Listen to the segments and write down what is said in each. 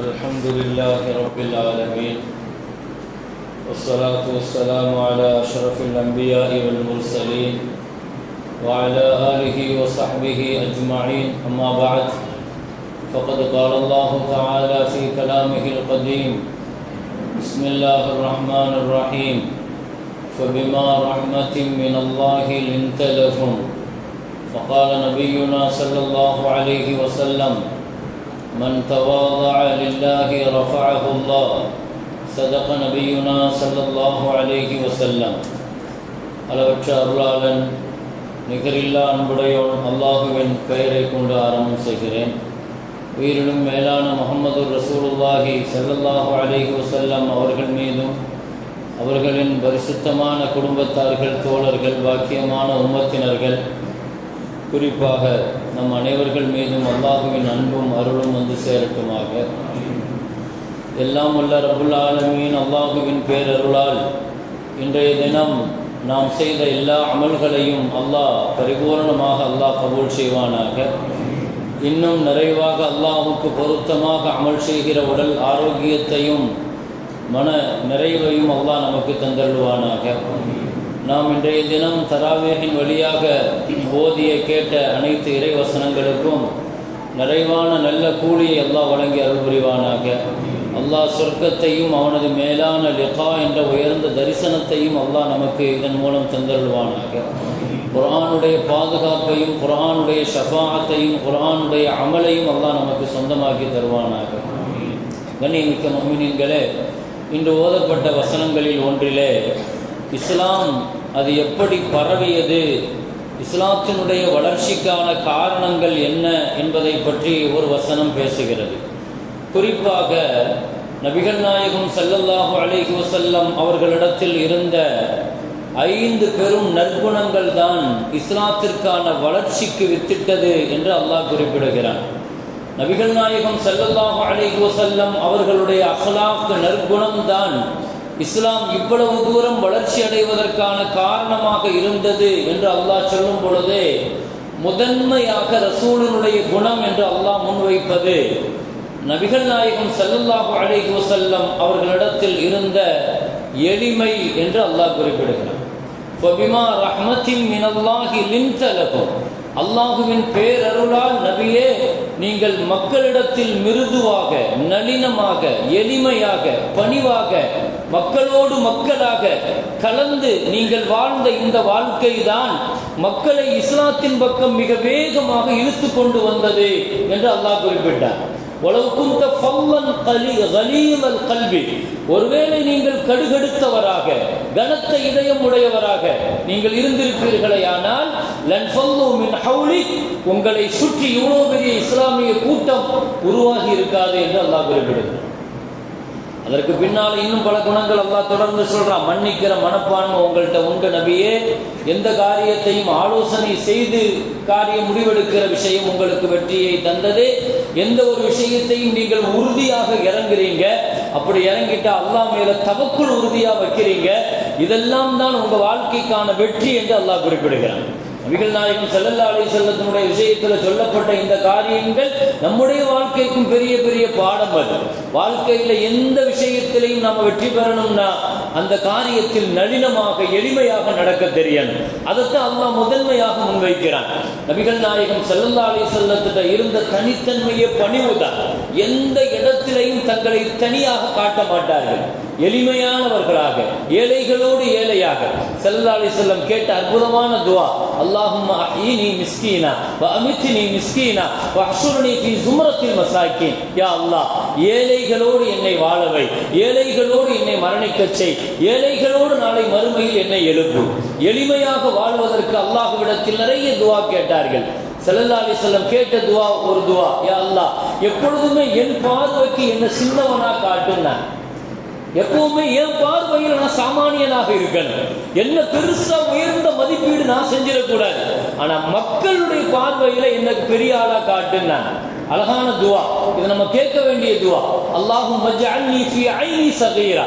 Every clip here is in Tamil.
الحمد لله رب العالمين والصلاة والسلام على أشرف الأنبياء والمرسلين وعلى آله وصحبه أجمعين. أما بعد، فقد قال الله تعالى في كلامه القديم بسم الله الرحمن الرحيم فبما رحمة من الله لنت لهم. فقال نبينا صلى الله عليه وسلم من تواضع لله رفعه الله صدق نبينا صلى الله عليه وسلم அளவற்ற அருளாளன் நிகரில்லா அன்புடையோன் அல்லாஹுவின் பெயரை கொண்டு ஆரம்பம் செய்கிறேன் உயிரிலும் மேலான முகமது ரசூலுல்லாஹி ஸல்லல்லாஹு அலைஹி வஸல்லம் அவர்கள் மீதும் அவர்களின் பரிசுத்தமான குடும்பத்தார்கள் தோழர்கள் பாக்கியமான உம்மத்தினர்கள் குறிப்பாக நம் அனைவர்கள் மீதும் அல்லாஹுவின் அன்பும் அருளும் வந்து சேரட்டுமாக. எல்லாம் உள்ள ரபுல் ஆலமியின் அல்லாஹுவின் பேரருளால் இன்றைய தினம் நாம் செய்த எல்லா அமல்களையும் அல்லாஹ் பரிபூரணமாக அல்லாஹ் கபூல் செய்வானாக. இன்னும் நிறைவாக அல்லாஹுக்கு பொருத்தமாக அமல் செய்கிற உடல் ஆரோக்கியத்தையும் மன நிறைவையும் அல்லாஹ் நமக்கு தந்தள்ளுவானாக நாம் இன்றைய தினம் தராவேகின் வழியாக ஓதிய கேட்ட அனைத்து இறைவசனங்களுக்கும் நிறைவான நல்ல கூலியை அல்லாஹ் வழங்கி அருள் புரிவானாக அல்லாஹ் சொர்க்கத்தையும் அவனது மேலான லிகா என்ற உயர்ந்த தரிசனத்தையும் அல்லாஹ் நமக்கு இதன் மூலம் தந்தருள்வானாக. குரானுடைய பாதுகாப்பையும் குரானுடைய ஷஃபாத்தையும் குரானுடைய அமலையும் அல்லாஹ் நமக்கு சொந்தமாக்கி தருவானாக. கண்ணியமிக்க மம்மினின்களே இன்று ஓதப்பட்ட வசனங்களில் ஒன்றிலே இஸ்லாம் அது எப்படி பரவியது? இஸ்லாத்தினுடைய வளர்ச்சிக்கான காரணங்கள் என்ன என்பதை பற்றி ஒரு வசனம் பேசுகிறது. குறிப்பாக நபிகள் நாயகம் சல்லல்லாஹு அலைஹி வசல்லம் அவர்களிடத்தில் இருந்த ஐந்து பெரும் நற்குணங்கள் தான் இஸ்லாத்திற்கான வளர்ச்சிக்கு வித்திட்டது என்று அல்லாஹ் குறிப்பிடுகிறான். நபிகள் நாயகம் சல்லல்லாஹு அலைஹி வசல்லம் அவர்களுடைய அஹ்லாக் நற்குணம் தான் இஸ்லாம் இவ்வளவு தூரம் வளர்ச்சி அடைவதற்கான காரணமாக இருந்தது என்று அல்லாஹ் சொல்லும் பொழுதே முதன்மையாக ரசூலினுடைய குணம் என்று அல்லாஹ் முன்வைப்பது நபிகள் நாயகம் சல்லல்லாஹு அலைஹி வசல்லம் அவர்களிடத்தில் இருந்த எளிமை என்று அல்லாஹ் குறிப்பிடுகிறார் ஃபபிமா ரஹ்மத்தின் அல்லாஹுவின் பேரருளால் நபியே நீங்கள் மக்களிடத்தில் மிருதுவாக நளினமாக எளிமையாக பணிவாக மக்களோடு மக்களாக கலந்து நீங்கள் வாழ்ந்த இந்த வாழ்க்கை தான் மக்களை இஸ்லாத்தின் பக்கம் மிக வேகமாக இழுத்து கொண்டு வந்தது என்று அல்லாஹ் குறிப்பிட்டார். கல்வி. ஒருவேளை நீங்கள் கடுகடுத்தவராக கனத்த இதயம் உடையவராக நீங்கள் இருந்திருப்பீர்களே ஆனால் மின் உங்களை சுற்றி இவ்வளோ பெரிய இஸ்லாமிய கூட்டம் உருவாகி இருக்காது என்று அல்லாஹ் குறிப்பிடுகிறார். அதற்கு பின்னால் இன்னும் பல குணங்கள் அல்லாஹ் தொடர்ந்து சொல்றான். மன்னிக்கிற மனப்பான்மை உங்கள்கிட்ட உண்டு நபியே. எந்த காரியத்தையும் ஆலோசனை செய்து காரியம் முடிவெடுக்கிற விஷயம் உங்களுக்கு வெற்றியை தந்தது. எந்த ஒரு விஷயத்தையும் நீங்கள் உறுதியாக இறங்குறீங்க. அப்படி இறங்கிட்டா அல்லாஹ் மேல தவக்குள் உறுதியா வைக்கிறீங்க. இதெல்லாம் தான் உங்க வாழ்க்கைக்கான வெற்றி என்று அல்லாஹ் குறிப்பிடுகிறான். நபிகள் நாயகம் செல்லல்லா அலி செல்லத்தினுடைய விஷயத்தில் சொல்லப்பட்ட இந்த காரியங்கள் நம்முடைய வாழ்க்கைக்கும் பெரிய பெரிய பாடம் அது. வாழ்க்கையில் எந்த விஷயத்திலையும் நம்ம வெற்றி பெறணும்னா அந்த காரியத்தில் நளினமாக எளிமையாக நடக்க தெரியணும். அதைத்தான் அல்லாஹ் முதன்மையாக முன்வைக்கிறான். நபிகள் நாயகம் செல்லல்லா அலி செல்லத்திட்ட இருந்த தனித்தன்மையை பணிவுதான். எந்த இடத்திலையும் தங்களை தனியாக காட்ட மாட்டார்கள். எளிமையானவர்களாக ஏழைகளோடு ஏழையாக. செல்லல்லா அலி செல்லம் கேட்ட அற்புதமான துவா. அல்லாஹும் அஹீனி மிஸ்கீனா வ அமித்னி மிஸ்கீனா வ அஹ்ஷுர்னி ஃபீ ஜும்ரத்தில் மசாக்கின் யா அல்லாஹ் ஏழைகளோடு என்னை வாழவை ஏழைகளோடு என்னை மரணிக்கச் செய். ஏழைகளோடு நாளை மறுமையில் என்னை எழுப்பு. எளிமையாக வாழ்வதற்கு அல்லாஹ்விடத்தில் நிறைய துவா கேட்டார்கள். செல்லல்லா அலி செல்லம் கேட்ட துவா ஒரு துவா. யா அல்லாஹ் எப்பொழுதுமே என் பார்வைக்கு என்ன சின்னவனா காட்டுன்னா எப்பவுமே என் பார்வையில் நான் சாமானியனாக இருக்கணும் என்ன பெருசா உயர்ந்த மதிப்பீடு நான் செஞ்சிடக்கூடாது. ஆனா மக்களுடைய பார்வையில எனக்கு பெரிய ஆளா காட்டுன்னா அழகான துவா. இது நம்ம கேட்க வேண்டிய துவா. அல்லாஹும் மஜ்அல்னி ஃபீ ஐனி சகீரா.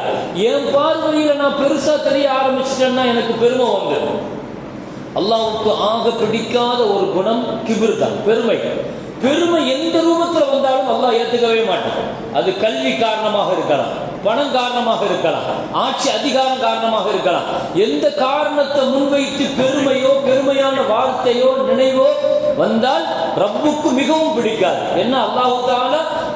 என் பார்வையில நான் பெருசா தெரிய ஆரம்பிச்சிட்டேன்னா எனக்கு பெருமை வந்துடும் அல்லாவுக்கு ஆக பிடிக்காத ஒரு குணம் கிபிர் தான் பெருமை. பெருமை எந்த ரூபத்தில் வந்தாலும் அல்லாஹ் ஏத்துக்கவே மாட்டான். அது கல்வி காரணமாக இருக்கலாம். பணம் காரணமாக இருக்கலாம். ஆட்சி அதிகாரம் காரணமாக இருக்கலாம். எந்த காரணத்தை முன்வைத்து பெருமையோ பெருமையான வார்த்தையோ நினைவோ வந்தால் ரப்புக்கு மிகவும் பிடிக்காது. என்ன? அல்லாஹு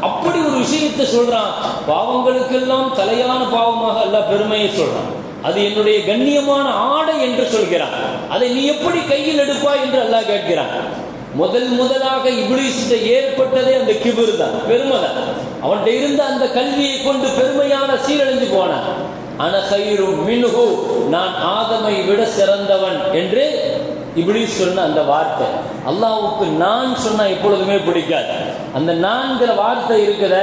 அப்படி ஒரு விஷயத்தை சொல்றான். பாவங்களுக்கெல்லாம் தலையான பாவமாக அல்லாஹ் பெருமையை சொல்றான். அது என்னுடைய கண்ணியமான ஆடை என்று சொல்கிறான். அதை நீ எப்படி கையில் எடுப்பாய் என்று அல்லாஹ் கேட்கிறான். முதல் முதலாக இபிலிஸ்ட ஏற்பட்டதே அந்த கிபிர் தான் பெருமை தான் அவன்கிட்ட இருந்த அந்த கல்வியை கொண்டு பெருமையான சீரழிஞ்சு போனான். அனகயிரும் மின்ஹு நான் ஆதமை விட சிறந்தவன் என்று இப்படி சொன்ன அந்த வார்த்தை. அல்லாவுக்கு நான் சொன்னா எப்பொழுதுமே பிடிக்காது. அந்த நான்கிற வார்த்தை இருக்கிற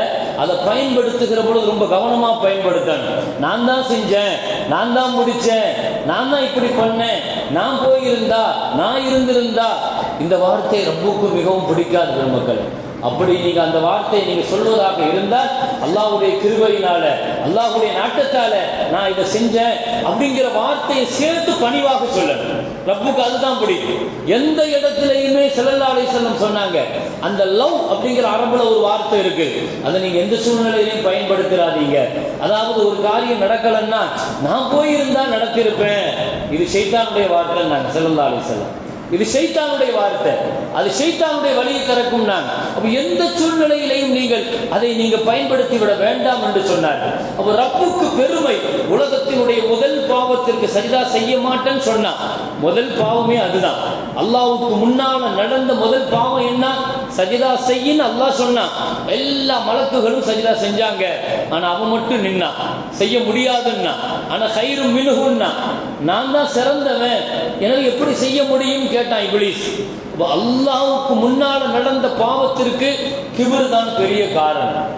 அதை பயன்படுத்துகிற பொழுது ரொம்ப கவனமா பயன்படுத்தணும். நான் தான் செஞ்சேன் நான் தான் முடிச்சேன் நான் தான் இப்படி பண்ணேன் நான் போயிருந்தா நான் இருந்திருந்தா இந்த வார்த்தை ரப்புக்கு மிகவும் பிடிக்காது பெருமக்கள் அப்படி நீங்க அந்த வார்த்தையை நீங்க சொல்வதாக இருந்தால் அல்லாஹுடைய கிருபையினால அல்லாஹுடைய நாட்டத்தால நான் இதை செஞ்சேன் அப்படிங்கிற வார்த்தையை சேர்த்து பணிவாக சொல்லணும். ரப்புக்கு அதுதான் பிடிக்கும். எந்த இடத்துலையுமே ஸல்லல்லாஹு அலைஹி சொன்னாங்க அந்த லவ் அப்படிங்கிற அரபுல ஒரு வார்த்தை இருக்கு. அதை நீங்க எந்த சூழ்நிலையிலையும் பயன்படுத்திடாதீங்க அதாவது ஒரு காரியம் நடக்கலன்னா நான் போயிருந்தா நடத்திருப்பேன். இது சைத்தானுடைய வார்த்தை நாங்கள் ஸல்லல்லாஹு அலைஹி இது ஷைத்தானுடைய வார்த்தை. அது ஷைத்தானுடைய வழியை திறக்கும் நான். அப்ப எந்த சூழ்நிலையிலையும் நீங்கள் அதை நீங்க பயன்படுத்தி விட வேண்டாம் என்று சொன்னார்கள். அப்ப ரப்புக்கு பெருமை. உலகத்தினுடைய முதல் பாவத்திற்கு சரிதா செய்ய மாட்டேன்னு சொன்னான் முதல் பாவமே அதுதான். அல்லாவுக்கு முன்னால நடந்த முதல் பாவம் என்ன? சஜிதா செய்யின்னு அல்லாஹ் சொன்னான் எல்லா மலக்குகளும் சஜிதா செஞ்சாங்க. ஆனா அவன் மட்டும் நின்னான். செய்ய முடியாதுன்னா ஆனா கயிறு மினுகுன்னா நான் தான் சிறந்தவன். எனவே எப்படி செய்ய முடியும் கேட்டான் இபிலிஸ். அப்போ அல்லாவுக்கு முன்னால நடந்த பாவத்திற்கு கிபிர் தான் பெரிய காரணம்.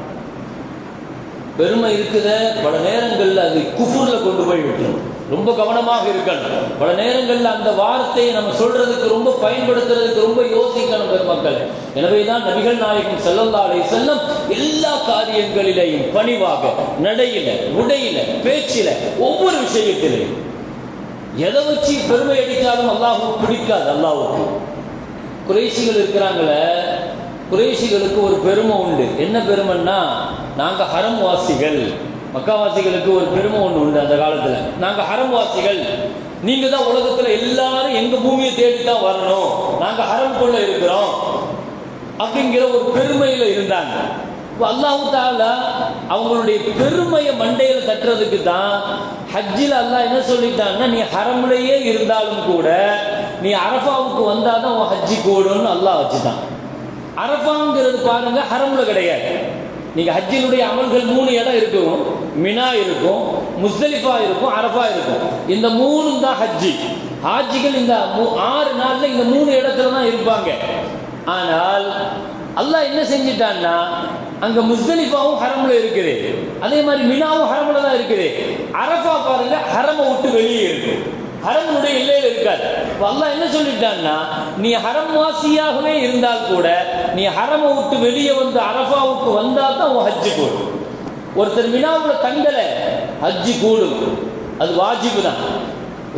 பெருமை இருக்குத பல நேரங்களில் அது குஃபூரில் கொண்டு போய் விட்டுரும். ரொம்ப கவனமாக இருக்கணும். பல நேரங்களில் அந்த வார்த்தையை நம்ம சொல்றதுக்கு ரொம்ப பயன்படுத்துறதுக்கு ரொம்ப யோசிக்கணும் பெருமக்கள். எனவே தான் நபிகள் நாயகம் செல்லந்தாலே செல்லும் எல்லா காரியங்களிலேயும் பணிவாக நடையில உடையில பேச்சில ஒவ்வொரு விஷயத்திலையும் எதை வச்சு பெருமை அடித்தாலும் அல்லாஹுக்கு பிடிக்காது அல்லாஹுக்கு குறைசிகள் இருக்கிறாங்களே குறைசிகளுக்கு ஒரு பெருமை உண்டு. என்ன பெருமைன்னா நாங்கள் ஹரம் வாசிகள் மக்காவாசிகளுக்கு ஒரு பெருமை ஒன்று உண்டு அந்த காலத்தில். நாங்கள் ஹரம் வாசிகள் நீங்கள் தான் உலகத்தில் எல்லாரும் எங்கள் பூமியை தேடி தான் வரணும். ஹரம் கொள்ள இருக்கிறோம். அப்படிங்கிற ஒரு பெருமையில் இருந்தாங்க. இப்ப அல்லாஹு தாலா அவங்களுடைய பெருமையை மண்டையில தட்டுறதுக்கு தான் ஹஜ்ஜில் அல்லாஹ் என்ன சொல்லிட்டாங்கன்னா நீ ஹரம்லயே இருந்தாலும் கூட நீ அரஃபாவுக்கு வந்தாதான் உன் ஹஜ்ஜி கூடும்னு அல்லாஹ் வச்சுட்டான். அரஃபாங்கிறது பாருங்க ஹரம்ல கிடையாது. நீங்க ஹஜ்ஜினுடைய அமல்கள் மூணு இடம் இருக்கும். மினா இருக்கும் முஸ்தலிஃபா இருக்கும் அரஃபா இருக்கும். இந்த மூணும் தான் ஹஜ்ஜி. ஹாஜிகள் இந்த மூ- ஆறு நாள்ல இந்த மூணு இடத்துல தான் இருப்பாங்க. ஆனால் அல்லாஹ் என்ன செஞ்சிட்டான்னா அங்க முஸ்தலிஃபாவும் ஹரம்ல இருக்குது. அதே மாதிரி மினாவும் ஹரம்ல தான் இருக்குது. அரபா பாருங்க ஹரமை விட்டு வெளியே இருக்கு. ஹரமுடைய எல்லையில் இருக்காது அல்லாஹ் என்ன சொல்லிட்டான்னா நீ ஹரம் வாசியாகவே இருந்தால் கூட நீ ஹரம விட்டு வெளியே வந்து அரபாவுக்கு வந்தா தான் உன் ஹஜ்ஜு கூடும். ஒருத்தர் மினாவுல தங்கல ஹஜ்ஜி கூடும். அது வாஜிபு தான்.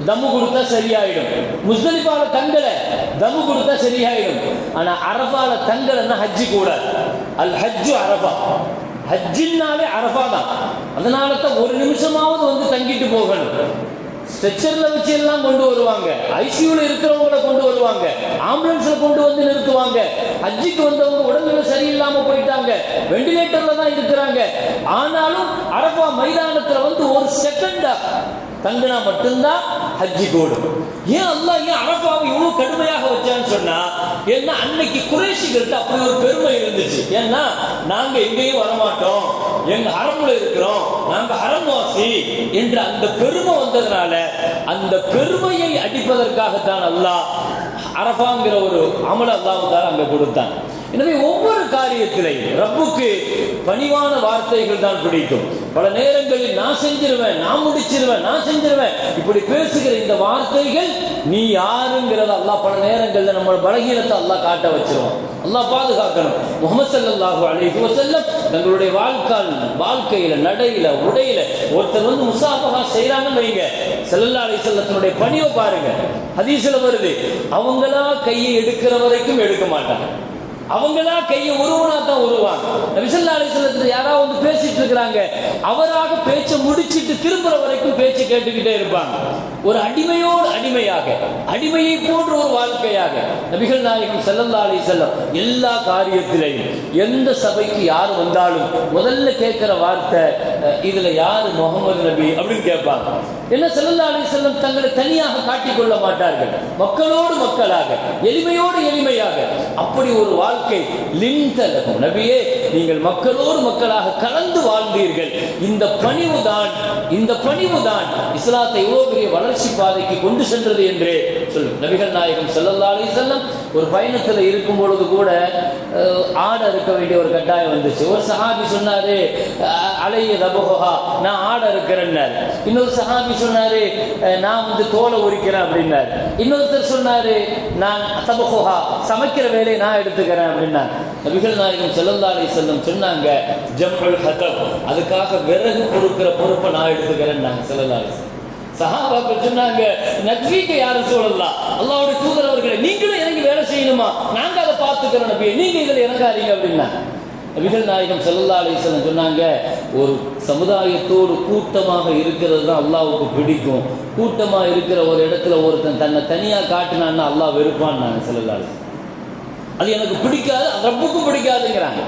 தம்மு கொடுத்தா சரியாயிடும். முஸ்தலிஃபால தங்கல தம்மு கொடுத்தா சரியாயிடும். ஆனா அரஃபால தங்கலன்னா ஹஜ்ஜி கூடாது. அல் ஹஜ்ஜு அரஃபா. ஹஜ்ஜின்னாலே அரஃபா தான் அதனால தான் ஒரு நிமிஷமாவது வந்து தங்கிட்டு போகணும். ஸ்ட்ரெச்சர்ல வச்சு எல்லாம் கொண்டு வருவாங்க. ஐசியூல இருக்கிறவங்கள கொண்டு வருவாங்க. ஆம்புலன்ஸ்ல கொண்டு வந்து நிறுத்துவாங்க. ஹஜ்ஜிக்கு வந்தவங்க உடல்நிலை சரியில்லாம போயிட்டாங்க. வெண்டிலேட்டர்ல தான் இருக்கிறாங்க. ஆனாலும் அரபா மைதானத்துல வந்து ஒரு செகண்ட் தங்கினா மட்டும்தான் ஹஜ்ஜி கூடும் ஏன் அல்லா ஏன் அரபாவை இவ்வளவு கடுமையாக வச்சான்னு சொன்னா ஏன்னா அன்னைக்கு குறைஷிகள்ட்ட அப்படி ஒரு பெருமை இருந்துச்சு. ஏன்னா நாங்க எங்கேயும் வரமாட்டோம். எங்க ஹரம்ல இருக்கிறோம். நாங்க வாசி என்று அந்த பெருமை வந்ததுனால அந்த பெருமையை அடிப்பதற்காகத்தான் அல்லாஹ் அரபாங்கிற ஒரு அமல அல்லாஹ் அங்க கொடுத்தான். எனவே ஒவ்வொரு காரியத்திலையும் ரப்புக்கு பணிவான வார்த்தைகள் தான் பிடிக்கும். பல நேரங்களில் நான் செஞ்சிருவேன் நான் முடிச்சிருவேன் நான் செஞ்சிருவேன். இப்படி பேசுகிற இந்த வார்த்தைகள் நீ யாருங்கிறத அல்லாஹ் பல நேரங்களில் நம்மளோட பலகீனத்தை அல்லாஹ் காட்ட வச்சிருவான். அல்லாஹ் பாதுகாக்கணும். முகமது சல்லாஹு அலைஹி வஸல்லம் தங்களுடைய வாழ்க்கால் வாழ்க்கையில நடையில உடையில ஒருத்தர் வந்து முசாஃபஹா செய்யறாங்கன்னு வைங்க. செல்லல்லா அலை செல்லத்தினுடைய பணியை பாருங்க. ஹதீசில் வருது அவங்களா கையை எடுக்கிற வரைக்கும் எடுக்க மாட்டாங்க. அவங்களா கையை உருவனா தான் உருவாங்க. நபிசல்லா அலிசல்லத்துல யாராவது வந்து பேசிட்டு இருக்கிறாங்க அவராக பேச்சை முடிச்சிட்டு திரும்புற வரைக்கும் பேச்சு கேட்டுக்கிட்டே இருப்பாங்க. ஒரு அடிமையோடு அடிமையாக அடிமையை போன்ற ஒரு வாழ்க்கையாக நபிகள் நாயகம் செல்லல்லா அலி செல்லம் எல்லா காரியத்திலையும் எந்த சபைக்கு யார் வந்தாலும் முதல்ல கேட்கிற வார்த்தை இதுல யாரு முகமது நபி அப்படின்னு கேட்பாங்க. என்ன செல்லல்லா அலி செல்லம் தங்களை தனியாக காட்டிக்கொள்ள மாட்டார்கள்? மக்களோடு மக்களாக எளிமையோடு எளிமையாக. அப்படி ஒரு வாழ்க்கை லின்தலகும் நபியே நீங்கள் மக்களோடு மக்களாக கலந்து வாழ்ந்தீர்கள். இந்த பணிவுதான் இந்த பணிவுதான் இஸ்லாத்தை இவ்வளவு பெரிய வளர்ச்சி பாதைக்கு கொண்டு சென்றது என்று சொல்லும். நபிகள் நாயகம் ஸல்லல்லாஹு அலைஹி ஒரு பயணத்துல இருக்கும் பொழுது கூட ஆடை இருக்க வேண்டிய ஒரு கட்டாயம் வந்துச்சு. ஒரு சஹாபி சொன்னாரு அலைய தபுகா நான் ஆடை இருக்கிறேன்னாரு இன்னொரு சஹாபி சொன்னாரு அஹ், நான் வந்து தோலை உரிக்கிறேன் அப்படின்னாரு. இன்னொருத்தர் சொன்னாரு நான் தபுகா சமைக்கிற வேலையை நான் எடுத்துக்கிறேன் அப்படின்னாரு. நபிகள் நாயகம் செல்லந்தாலை செல்லும் சொன்னாங்க ஜம்முல் ஹதப். அதுக்காக விறகு பொறுக்கிற பொறுப்பை நான் எடுத்துக்கிறேன் நாங்க ஸல்லல்லாஹு சஹாபாக்கள் சொன்னாங்க நத்வீக்க யாரும் சொல்லலாம் அல்லாஹ்வுடைய தூதரவர்களை நீங்களும் இறங்கி வேலை செய்யணுமா? நாங்கள் அதை பார்த்துக்கிறோம் நபியை நீங்கள் இதில் இறங்காதீங்க அப்படின்னா. நபிகள் நாயகம் செல்லல்லா அலைஹி சொன்னாங்க ஒரு சமுதாயத்தோடு கூட்டமாக இருக்கிறது தான் அல்லாவுக்கு பிடிக்கும். கூட்டமாக இருக்கிற ஒரு இடத்துல ஒருத்தன் தன்னை தனியாக காட்டினான்னா அல்லாஹ் வெறுப்பான்னு நாங்கள் செல்லல்லா அலிசன் அது எனக்கு பிடிக்காது ரப்புக்கும் பிடிக்காதுங்கிறாங்க.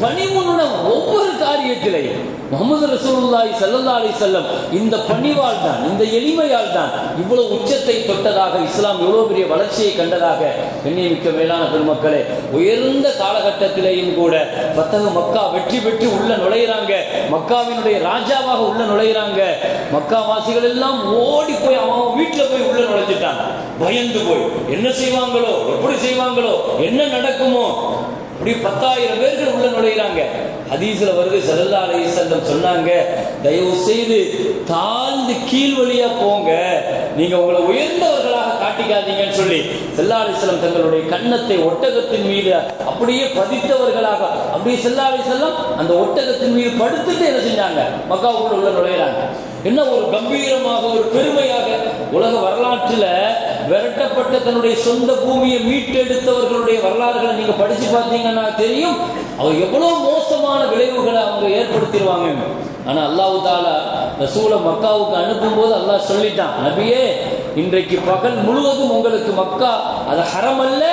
பணிவுடன் ஒவ்வொரு காரியத்திலையும் முகமது ரசூலுல்லாஹி சல்லல்லா அலி செல்லம் இந்த பணிவால் தான் இந்த எளிமையால் தான் இவ்வளவு உச்சத்தை தொட்டதாக இஸ்லாம் இவ்வளவு பெரிய வளர்ச்சியை கண்டதாக கண்ணியமிக்க மேலான பெருமக்களே உயர்ந்த காலகட்டத்திலேயும் கூட பத்தக மக்கா வெற்றி பெற்று உள்ள நுழையிறாங்க. மக்காவினுடைய ராஜாவாக உள்ள நுழையிறாங்க. மக்கா வாசிகள் எல்லாம் ஓடி போய் அவன் வீட்டில் போய் உள்ள நுழைஞ்சிட்டாங்க பயந்து போய் என்ன செய்வாங்களோ எப்படி செய்வாங்களோ என்ன நடக்குமோ அப்படி பத்தாயிரம் பேர்கள் உள்ள நுழையிறாங்க. ஹதீஸ்ல வருது ஸல்லல்லாஹு அலி செல்லம் சொன்னாங்க தயவு செய்து தாழ்ந்து கீழ் வழியா போங்க. நீங்க உங்களை உயர்ந்தவர்களாக காட்டிக்காதீங்கன்னு சொல்லி செல்லா அலைஹி தங்களுடைய கன்னத்தை ஒட்டகத்தின் மீது அப்படியே பதித்தவர்களாக அப்படியே செல்லா அலைஹி அந்த ஒட்டகத்தின் மீது படுத்துட்டு என்ன செஞ்சாங்க? மக்காவுக்குள்ள உள்ள நுழையிறாங்க. என்ன ஒரு கம்பீரமாக ஒரு பெருமையாக உலக வரலாற்றில் விரட்டப்பட்ட தன்னுடைய சொந்த பூமியை மீட்டெடுத்தவர்களுடைய வரலாறுகளை நீங்க படிச்சு பார்த்தீங்கன்னா தெரியும். அவர் எவ்வளவு மோசமான விளைவுகளை அவங்க ஏற்படுத்திடுவாங்க. ஆனா அல்லாஹ் தாலா ரசூலை மக்காவுக்கு அனுப்பும் போது அல்லாஹ் சொல்லிட்டான் நபியே இன்றைக்கு பகல் முழுவதும் உங்களுக்கு மக்கா அது ஹரம் அல்ல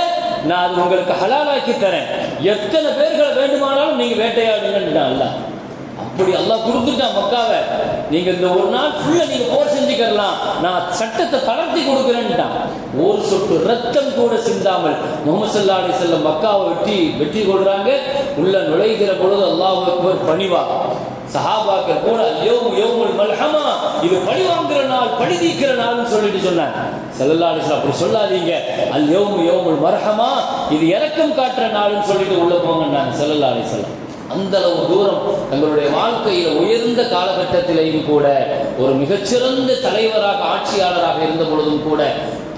நான் அது உங்களுக்கு ஹலாலாக்கி தரேன். எத்தனை பேர்களை வேண்டுமானாலும் நீங்க வேட்டையாடுங்கன்னு அல்லாஹ். அப்படி எல்லாம் கொடுத்துட்டான் மக்காவை. நீங்க இந்த ஒரு நாள் ஃபுல்லா நீங்க போர் செஞ்சுக்கலாம் நான் சட்டத்தை தளர்த்தி கொடுக்குறேன்ட்டான். ஒரு சொட்டு ரத்தம் கூட சிந்தாமல் முகமது சல்லா அலி செல்லம் மக்காவை வெற்றி வெற்றி கொள்றாங்க. உள்ள நுழைகிற பொழுது அல்லாஹ் பணிவா. சஹாபாக்கள் கூட யோம் யோமுல் மல்ஹமா. இது பழி வாங்குற நாள் பழி தீக்கிற நாள்னு சொல்லிட்டு சொன்னேன் சல்லல்லா அப்படி சொல்லாதீங்க. அல் யோம் யோமுல் மர்ஹமா இது இறக்கம் காட்டுற நாள்னு சொல்லிட்டு உள்ள போங்கன்னாங்க சல்லல்லா செல்லம் அந்த அளவு தூரம் தங்களுடைய வாழ்க்கையில உயர்ந்த காலகட்டத்திலேயும் கூட ஒரு மிகச்சிறந்த தலைவராக ஆட்சியாளராக இருந்த பொழுதும் கூட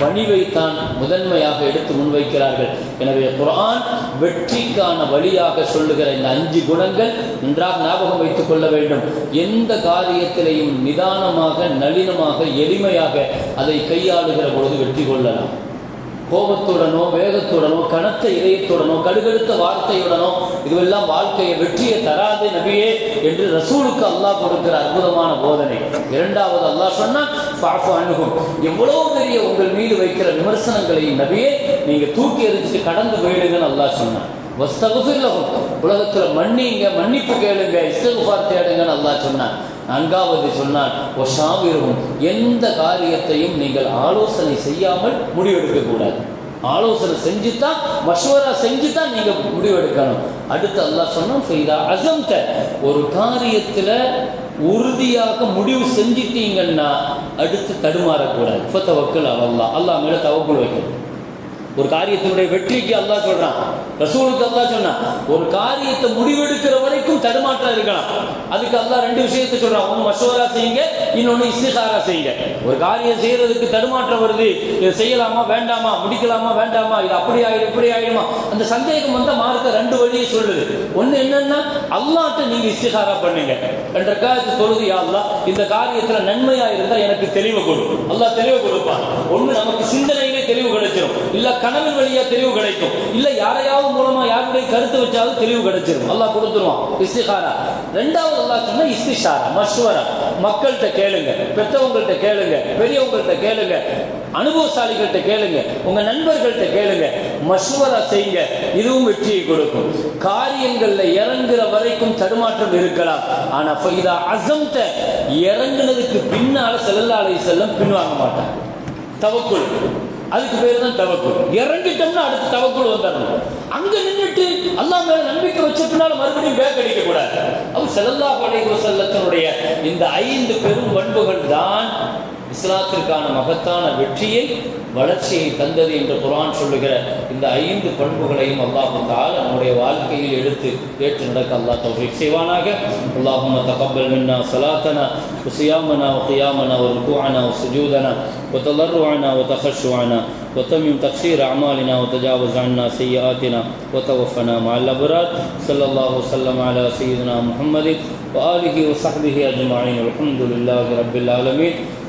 பணிவைத்தான் முதன்மையாக எடுத்து முன்வைக்கிறார்கள். எனவே குரான் வெற்றிக்கான வழியாக சொல்லுகிற இந்த அஞ்சு குணங்கள் நன்றாக ஞாபகம் வைத்துக் கொள்ள வேண்டும். எந்த காரியத்திலையும் நிதானமாக நளினமாக எளிமையாக அதை கையாளுகிற பொழுது வெற்றி கொள்ளலாம். கோபத்துடனோ வேகத்துடனோ கனத்த இதயத்துடனோ கடுகடுத்த வார்த்தையுடனோ இதுவெல்லாம் வாழ்க்கையை வெற்றியை தராது நபியே என்று ரசூலுக்கு அல்லாஹ் கொடுக்கிற அற்புதமான போதனை. இரண்டாவது அல்லாஹ் சொன்னால் அணுகும் எவ்வளவு பெரிய உங்கள் மீது வைக்கிற விமர்சனங்களையும் நபியே நீங்க தூக்கி எரிஞ்சிட்டு கடந்து போயிடுங்கன்னு அல்லாஹ் சொன்னான். உலகத்துல மன்னிங்க மன்னிப்பு கேளுங்க இஸ்தகுபார் தேடுங்கன்னு அல்லா சொன்னான். நான்காவது சொன்னான் ஒஷாவிரும் எந்த காரியத்தையும் நீங்கள் ஆலோசனை செய்யாமல் முடிவெடுக்க கூடாது ஆலோசனை செஞ்சு தான் மஷ்வரா செஞ்சு தான் நீங்க முடிவெடுக்கணும். அடுத்து அல்லாஹ் சொன்னோம் ஃபைதா அசம்த ஒரு காரியத்துல உறுதியாக முடிவு செஞ்சிட்டீங்கன்னா அடுத்து தடுமாறக்கூடாது. ஃபத்தவக்கல் அல்லாஹ் அல்லாஹ் மேல தவக்குள் வைக்கணும். ஒரு காரியத்தினுடைய வெற்றிக்கு அல்லா சொல்றான். ரசூலுக்கு அல்லா சொன்னான் ஒரு காரியத்தை முடிவெடுக்கிற வரைக்கும் தடுமாற்றம் இருக்கலாம். அதுக்கு அல்லாஹ் ரெண்டு விஷயத்தை சொல்றான். ஒன்னு மசோரா செய்யுங்க இன்னொன்னு இஸ்திகாரா செய்யுங்க. ஒரு காரியம் செய்யறதுக்கு தடுமாற்றம் வருது. இதை செய்யலாமா வேண்டாமா முடிக்கலாமா வேண்டாமா இது அப்படி ஆயிடும் இப்படி ஆயிடுமா? அந்த சந்தேகம் வந்து மார்க்க ரெண்டு வழியை சொல்லுது. ஒன்னு என்னன்னா அல்லாட்ட நீங்க இஸ்திகாரா பண்ணுங்க. என்ற காலத்து தொழுது யா இந்த காரியத்துல நன்மையா இருந்தா எனக்கு தெளிவு கொடு. அல்லா தெளிவு கொடுப்பான். ஒண்ணு நமக்கு சிந்தனை தெளிவு கிடைச்சிடும் இல்ல கனவு வழியா தெளிவு கிடைக்கும் இல்ல யாரையாவது மூலமா யாருடைய கருத்து வச்சாலும் தெளிவு கிடைச்சிரும் அல்லாஹ் கொடுத்துருவான். இஸ்திகாரா. ரெண்டாவது அல்லாஹ் சொன்னா இஸ்திஷாரா மஷ்வரா. மக்கள்கிட்ட கேளுங்க பெற்றவங்கள்ட்ட கேளுங்க பெரியவங்கள்ட்ட கேளுங்க அனுபவசாலிகள்கிட்ட கேளுங்க உங்க நண்பர்கள்ட்ட கேளுங்க மஷ்வரா செய்யுங்க இதுவும் வெற்றியை கொடுக்கும். காரியங்கள்ல இறங்குற வரைக்கும் தடுமாற்றம் இருக்கலாம். ஆனா இதா அசம்த இறங்குனதுக்கு பின்னால செல்லல்லா செல்லம் பின்வாங்க மாட்டான் தவக்குள். அதுக்கு பேர் தான் தவக்குள் இறங்கிட்டோம்னா அடுத்து தவக்குள் வந்துடணும். அங்க நின்றுட்டு அல்லா மேல நம்பிக்கை வச்சதுனால மறுபடியும் பேக் அடிக்க கூடாது. அவர் செல்லல்லா படை வஸல்லத்தினுடைய இந்த ஐந்து பெரும் பண்புகள் தான் இஸ்லாத்திற்கான மகத்தான வெற்றியை வளர்ச்சியை தந்தது என்று குர்ஆன் சொல்லுகிற இந்த ஐந்து பண்புகளையும் அல்லாஹ் தால நம்முடைய வாழ்க்கையில் எடுத்து ஏற்று நடக்க அல்லாஹ் தௌஃபீக் செய்வானாக அல்லாஹும்ம தகப்பல் மின்னா ஸலாத்தனா وصيامنا وقيامنا وركوعنا وسجودنا وتضرعنا وتخشعنا وتمم تقصير أعمالنا وتجاوز عنا سيئاتنا وتوفنا مع الأبرار صلى الله وسلم على سيدنا محمد وآله وصحبه أجمعين والحمد لله رب العالمين